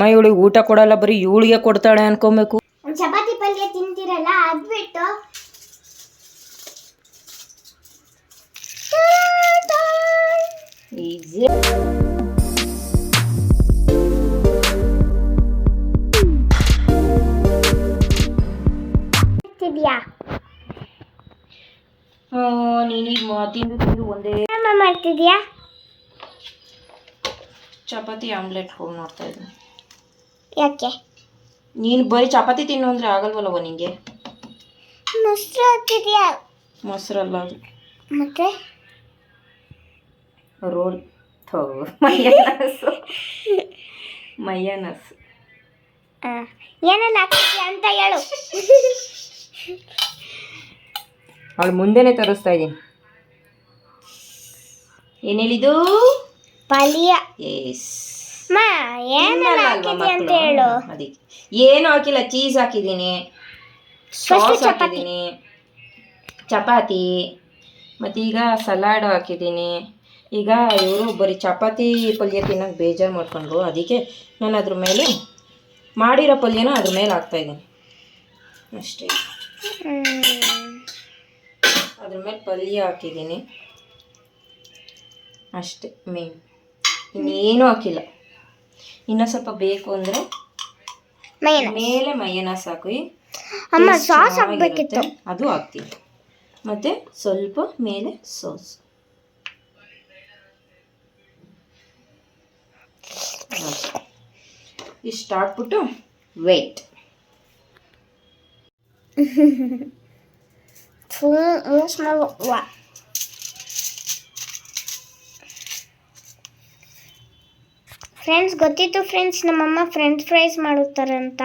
ಅಮ್ಮ ಇವಳಿಗೆ ಊಟ ಕೊಡಲ್ಲ ಬರೀ ಇವಳಿಗೆ ಕೊಡ್ತಾಳೆ ಅನ್ಕೊಬೇಕು. ಚಪಾತಿ ಪಲ್ಯ ತಿಂತೀರಲ್ಲ ಅದ್ಬಿಟ್ಟು. ಈಸಿ. ನೀನೀಗ ತಿಂದು ತಿಂದು ಒಂದೇ ಮಾಡ್ತಿದ್ಯಾ? ಚಪಾತಿ ಆಮ್ಲೆಟ್ ಹೋಗಿ ನೋಡ್ತಾ ಇದ್ದೀನಿ. ಯಾಕೆ? ನೀನು ಬರೀ ಚಪಾತಿ ತಿನ್ನು ಅಂದರೆ ಆಗಲ್ವಲ್ಲವ ನಿಂಗೆ? ಮೊಸರು ಹಾಕಿದ್ಯಾ? ಮೊಸರಲ್ಲ ಅದು. ಮತ್ತೆ? ರೋಲ್. ಥೋ ಮೈಯನಸ್ ಮೈಯನಸ್ ಆ, ಏನೆಲ್ಲ ಹಾಕಿದ್ಯಾ ಅಂತ ಹೇಳು. ಅವಳು ಮುಂದೆನೆ ತರಿಸ್ತಾ ಇದ್ದೀನಿ. ಏನೇಳಿದು ಪಲ್ಯ. ಎಸ್ ಅದಕ್ಕೆ. ಏನು ಹಾಕಿಲ್ಲ ಚೀಸ್ ಹಾಕಿದ್ದೀನಿ. ಸಾಸ್ ಹಾಕಿದ್ದೀನಿ. ಚಪಾತಿ. ಮತ್ತೀಗ ಸಲಾಡ್ ಹಾಕಿದ್ದೀನಿ. ಈಗ ಇವರು ಬರೀ ಚಪಾತಿ ಪಲ್ಯ ತಿನ್ನೋಕೆ ಬೇಜಾರು ಮಾಡ್ಕೊಂಡ್ರು. ಅದಕ್ಕೆ ನಾನು ಅದ್ರ ಮೇಲೆ ಮಾಡಿರೋ ಪಲ್ಯನ ಅದ್ರ ಮೇಲೆ ಹಾಕ್ತಾಯಿದ್ದೀನಿ ಅಷ್ಟೇ. ಹ್ಮ್. ಅದ್ರ ಮೇಲೆ ಪಲ್ಯ ಹಾಕಿದ್ದೀನಿ. ಅಷ್ಟೇ ಮೇನ್ ಇನ್ನೇನು ಹಾಕಿಲ್ಲ. ಇನ್ನೂ ಸ್ವಲ್ಪ ಬೇಕು ಅಂದರೆ ಮೇಲೆ ಮೈಯನಸ್ ಸಾಕು. ಅಮ್ಮ ಸಾಸ್ ಹಾಕಬೇಕಿತ್ತು. ಅದು ಹಾಕ್ತೀವಿ ಮತ್ತೆ ಸ್ವಲ್ಪ ಮೇಲೆ ಸಾಸ್. ಇಷ್ಟು ಹಾಕ್ಬಿಟ್ಟು ವೇಟ್ ಸ್ಮೆಲ್ ಫ್ರೆಂಡ್ಸ್ ಗೊತ್ತಿತ್ತು ಫ್ರೆಂಡ್ಸ್ ನಮ್ಮಮ್ಮ ಫ್ರೆಂಚ್ ಫ್ರೈಸ್ ಮಾಡುತ್ತಾರಂತ.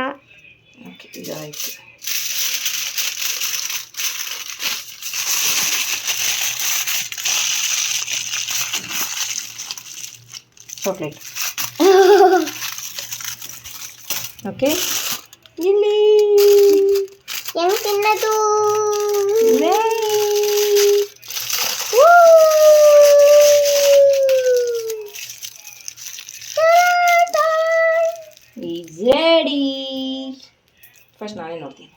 ಓಕೆ ಇದಾಯಿತು ಚಾಕ್ಲೇಟ್ ಓಕೆ ಇಲ್ಲಿ. ಹೆಂಗೆ ತಿನ್ನೋದು? ಈಸ್ ರೆಡಿ ಫಸ್ಟ್ ನಾನೇ ನೋಡ್ತೀನಿ.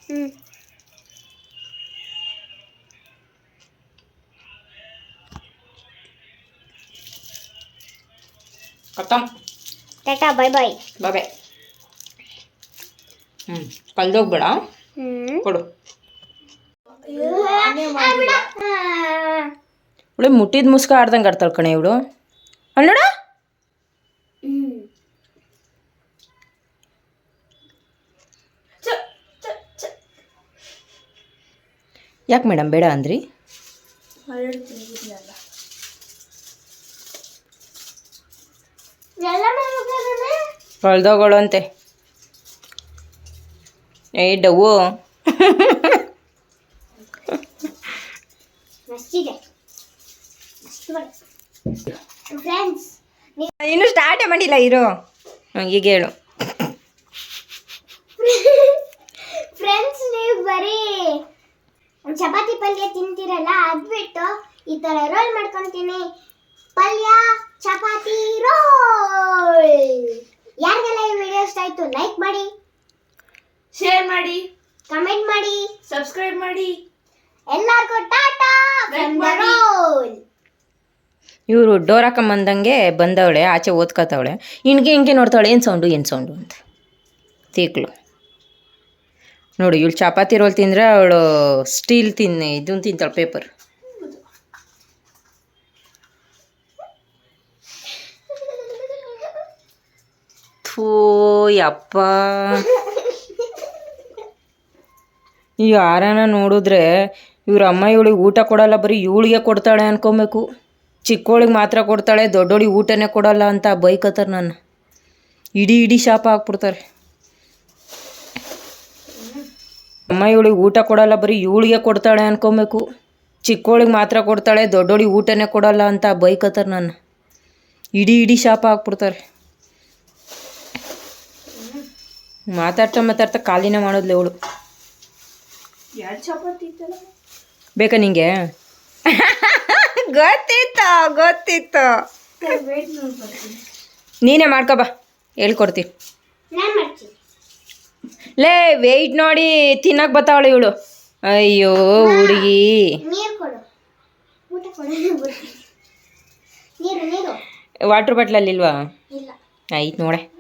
ಖತಮ್ ಟಾಟಾ ಬಾಯ್ ಬಾಯ್ ಹ್ಮ್ ಹ್ಞೂ ಕಲ್ದೋಗ್ಬೇಡ ಹ್ಮ್. ಕೊಡು. ಇವಳೆ ಮುಟ್ಟಿದ ಮುಸ್ಕ ಆಡ್ದಂಗೆ ಆಡ್ತಾಳೆ ಕಣೆ ಇವಳು. ಅಲ್ಲೋಡ ಯಾಕೆ ಮೇಡಮ್ ಬೇಡ ಅಂದ್ರಿ? ಅಂತೆ ಏ ಡವು ಇನ್ನು ಸ್ಟಾರ್ಟೇ ಮಾಡಿಲ್ಲ, ಇರು. ಈಗ ಹೇಳು. ಫ್ರೆಂಡ್ಸ್ ನೀವು ಬರೀ ಚಪಾತಿ ಪಲ್ಯ ತಿಂತೀರಲ್ಲ ಅದ್ಬಿಟ್ಟು ಈ ತರ ರೋಲ್ ಮಾಡ್ಕೊತೀನಿ. ಪಲ್ಯ ಚಪಾತಿ ರೋಲ್ ಯಾರಿಗೆಲ್ಲ ಈ ವಿಡಿಯೋ ಇಷ್ಟ ಆಯ್ತು ಲೈಕ್ ಮಾಡಿ. ಶೇರ್ ಮಾಡಿ. ಕಮೆಂಟ್ ಮಾಡಿ. ಸಬ್ಸ್ಕ್ರೈಬ್ ಮಾಡಿ. ಎಲ್ಲರಿಗೂ ಟಾಟಾ ರೋಲ್ ಇವರು ಡೋರ್ ಬಂದಂಗೆ ಬಂದವಳೆ ಆಚೆ ಓದ್ಕೋತಾವಳೆ. ಹಿಂಗೆ ಹಿಂಗೆ ನೋಡ್ತಾಳೆ ಏನು ಸೌಂಡು ಏನು ಸೌಂಡು ಅಂತ. ತೀಕ್ಳು ನೋಡು, ಇವಳು ಚಪಾತಿ ರೋಲ್ ತಿಂದರೆ ಅವಳು ಸ್ಟೀಲ್ ತಿನ್ನ ಇದನ್ನು ತಿಂತಾಳೆ ಪೇಪರ್. ಥೂ ಈ ಯಾರನ ನೋಡಿದ್ರೆ ಇವ್ರ ಅಮ್ಮ ಇವಳಿಗೆ ಊಟ ಕೊಡಲ್ಲ, ಬರೀ ಇವಳಿಗೆ ಕೊಡ್ತಾಳೆ ಅನ್ಕೊಬೇಕು. ಚಿಕ್ಕವಳಿಗೆ ಮಾತ್ರ ಕೊಡ್ತಾಳೆ, ದೊಡ್ಡೋಳಿಗೆ ಊಟನೇ ಕೊಡಲ್ಲ ಅಂತ ಬೈಕತ್ತಾರೆ ನಾನು ಇಡೀ ಇಡೀ ಶಾಪ ಹಾಕ್ಬಿಡ್ತಾರೆ. ಅಮ್ಮ ಇವಳಿಗೆ ಊಟ ಕೊಡಲ್ಲ ಬರೀ ಇವಳಿಗೆ ಕೊಡ್ತಾಳೆ ಅನ್ಕೊಬೇಕು. ಚಿಕ್ಕವಳಿಗೆ ಮಾತ್ರ ಕೊಡ್ತಾಳೆ ದೊಡ್ಡೋಳಿಗೆ ಊಟನೇ ಕೊಡಲ್ಲ ಅಂತ ಬೈಕತ್ತಾರ ನಾನು. ಇಡೀ ಇಡೀ ಶಾಪ ಹಾಕ್ಬಿಡ್ತಾರೆ ಮಾತಾಡ್ತಾ ಮಾತಾಡ್ತಾ ಖಾಲಿನೇ ಮಾಡೋದ್ಲೆ ಇತ್ತಲ್ಲ? ಬೇಕಾ ನಿಂಗೆ? ಗೊತ್ತಿತ್ತು ಗೊತ್ತಿತ್ತು. ನೀನೇ ಮಾಡ್ಕೊ ಬಾ ಹೇಳ್ಕೊಡ್ತೀನಿ. ಲೇ ವೆಯ್ಟ್ ನೋಡಿ ತಿನ್ನಕ್ ಬತ್ತಾವಳು ಇವಳು. ಅಯ್ಯೋ ಹುಡುಗಿ. ವಾಟ್ರ್ ಬಾಟ್ಲಲ್ಲಿ ಇಲ್ವಾ? ಇಲ್ಲ. ಆಯ್ತು ನೋಡೆ.